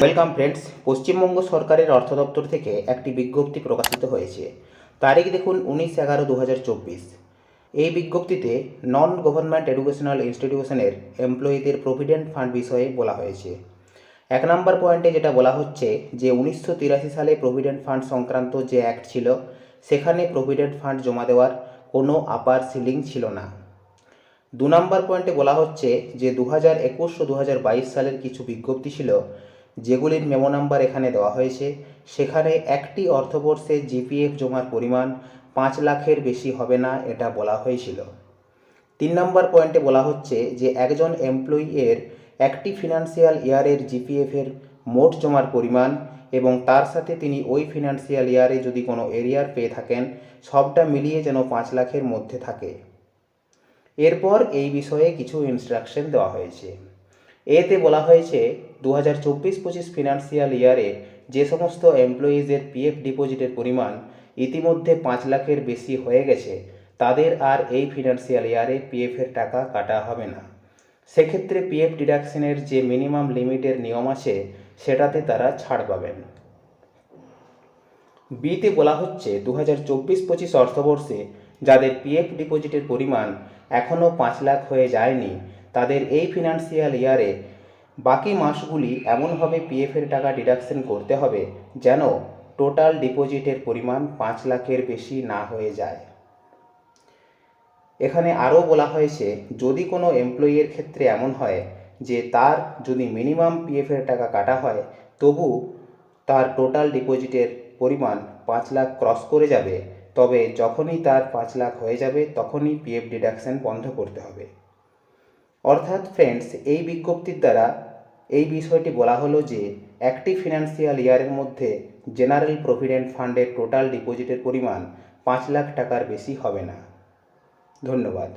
Welcome friends Paschimbanga সরকারের অর্থ দপ্তর থেকে একটি বিজ্ঞপ্তি প্রকাশিত হয়েছে। তারিখ দেখুন উনিশ এগারো দু এই বিজ্ঞপ্তিতে নন গভর্নমেন্ট এডুকেশনাল ইনস্টিটিউশনের এমপ্লয়ীদের প্রভিডেন্ট ফান্ড বিষয়ে বলা হয়েছে। এক নম্বর পয়েন্টে যেটা বলা হচ্ছে যে, উনিশশো তিরাশি সালে প্রভিডেন্ট ফান্ড সংক্রান্ত যে অ্যাক্ট ছিল, সেখানে প্রভিডেন্ট ফান্ড জমা দেওয়ার কোনো আপার সিলিং ছিল না। দু নম্বর পয়েন্টে বলা হচ্ছে যে দু হাজার একুশ ও সালের কিছু বিজ্ঞপ্তি ছিল যেগুলির মেমো নাম্বার এখানে দেওয়া হয়েছে, সেখানে একটি অর্থবর্ষে জিপিএফ জমার পরিমাণ পাঁচ লাখের বেশি হবে না এটা বলা হয়েছিল। তিন নম্বর পয়েন্টে বলা হচ্ছে যে একজন এমপ্লয়ি এর একটি ফিনান্সিয়াল ইয়ারের জিপিএফের মোট জমার পরিমাণ এবং তার সাথে তিনি ওই ফিনান্সিয়াল ইয়ারে যদি কোনো এরিয়ার পেয়ে থাকেন, সবটা মিলিয়ে যেন পাঁচ লাখের মধ্যে থাকে। এরপর এই বিষয়ে কিছু ইনস্ট্রাকশন দেওয়া হয়েছে। এতে বলা হয়েছে দু হাজার চব্বিশ পঁচিশ ফিনান্সিয়াল ইয়ারে যে সমস্ত এমপ্লয়িজের পিএফ ডিপোজিটের পরিমাণ ইতিমধ্যে পাঁচ লাখের বেশি হয়ে গেছে, তাদের আর এই ফিনান্সিয়াল ইয়ারে পিএফের টাকা কাটা হবে না। সেক্ষেত্রে পিএফ ডিডাকশনের যে মিনিমাম লিমিটের নিয়ম আছে, সেটাতে তারা ছাড় পাবেন। বিতে বলা হচ্ছে দু হাজার চব্বিশ পঁচিশ অর্থবর্ষে যাদের পিএফ ডিপোজিটের পরিমাণ এখনও পাঁচ লাখ হয়ে যায়নি তাদের এই ফিনান্সিয়াল ইয়ারে বাকি মাসগুলি এমনভাবে পিএফের টাকা ডিডাকশন করতে হবে যেন টোটাল ডিপোজিটের পরিমাণ পাঁচ লাখের বেশি না হয়ে যায়। এখানে আরও বলা হয়েছে, যদি কোনো এমপ্লয়ির ক্ষেত্রে এমন হয় যে তার যদি মিনিমাম পিএফের টাকা কাটা হয়, তবু তার টোটাল ডিপোজিটের পরিমাণ পাঁচ লাখ ক্রস করে যাবে, তবে যখনই তার পাঁচ লাখ হয়ে যাবে, তখনই পিএফ ডিডাকশন বন্ধ করতে হবে। অর্থাৎ ফ্রেন্ডস এই বিজ্ঞপ্তির দ্বারা এই বিষয়টি বলা হলো যে, একটি ফিনান্সিয়াল ইয়ারের মধ্যে জেনারেল প্রভিডেন্ট ফান্ডের টোটাল ডিপোজিটের পরিমাণ পাঁচ লাখ টাকার বেশি হবে না। ধন্যবাদ।